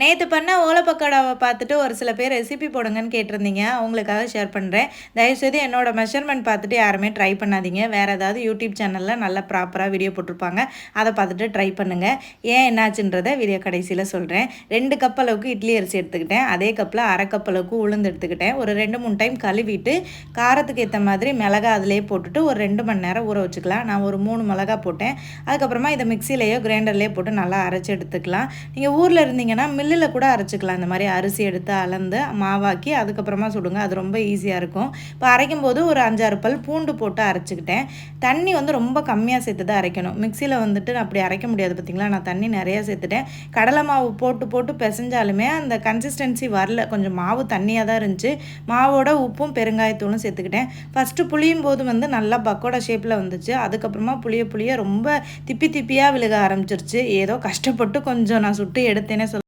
நேற்று பண்ண ஓலை பக்கோடாவை பார்த்துட்டு ஒரு சில பேர் ரெசிபி போடுங்கன்னு கேட்டிருந்தீங்க. அவங்களுக்காக ஷேர் பண்ணுறேன் தயவுசெய்து என்னோட மெஷர்மெண்ட் பார்த்துட்டு யாருமே ட்ரை பண்ணாதீங்க. வேறு ஏதாவது யூடியூப் சேனலில் நல்லா ப்ராப்பராக வீடியோ போட்டிருப்பாங்க. அதை பார்த்துட்டு ட்ரை பண்ணுங்கள் ஏன் என்னாச்சுன்றதை வீடியோ கடைசியில் சொல்கிறேன் ரெண்டு கப் அளவுக்கு இட்லி அரிசி எடுத்துக்கிட்டேன். அதே கப்பில் அரை கப் அளவுக்கு உளுந்து எடுத்துக்கிட்டேன். ஒரு ரெண்டு மூணு டைம் கழுவிட்டு காரத்துக்கு ஏற்ற மாதிரி மிளகா அதிலே போட்டுட்டு ஒரு ரெண்டு மணி நேரம் ஊற வச்சுக்கலாம். நான் ஒரு மூணு மிளகா போட்டேன். அதுக்கப்புறமா இதை மிக்சிலேயோ கிரைண்டர்லேயோ போட்டு நல்லா அரைச்சி எடுத்துக்கலாம். நீங்கள் ஊரில் இருந்தீங்கன்னா மில் கல்லில் கூட அரைச்சிக்கலாம். இந்த மாதிரி அரிசி எடுத்து அளந்து மாவாக்கி அதுக்கப்புறமா சுடுங்க. அது ரொம்ப ஈஸியாக இருக்கும். இப்போ அரைக்கும் போது ஒரு அஞ்சாறு பல் பூண்டு போட்டு அரைச்சிக்கிட்டேன். தண்ணி வந்து ரொம்ப கம்மியாக சேர்த்து தான் அரைக்கணும். மிக்சியில் வந்துட்டு அப்படி அரைக்க முடியாது பார்த்திங்களா நான் தண்ணி நிறையா சேர்த்துட்டேன். கடலை மாவு போட்டு போட்டு பிசைஞ்சாலுமே அந்த கன்சிஸ்டன்சி வரல. கொஞ்சம் மாவு தண்ணியாக தான் இருந்துச்சு. மாவோட உப்பும் பெருங்காயத்தூளும் சேர்த்துக்கிட்டேன். ஃபஸ்ட்டு புளியும் போது வந்து நல்லா பக்கோடா ஷேப்பில் வந்துச்சு. அதுக்கப்புறமா புளிய புளிய ரொம்ப திப்பி திப்பியாக விழுக ஆரம்பிச்சிருச்சு. ஏதோ கஷ்டப்பட்டு கொஞ்சம் நான் சுட்டு எடுத்தேனே சொல்ல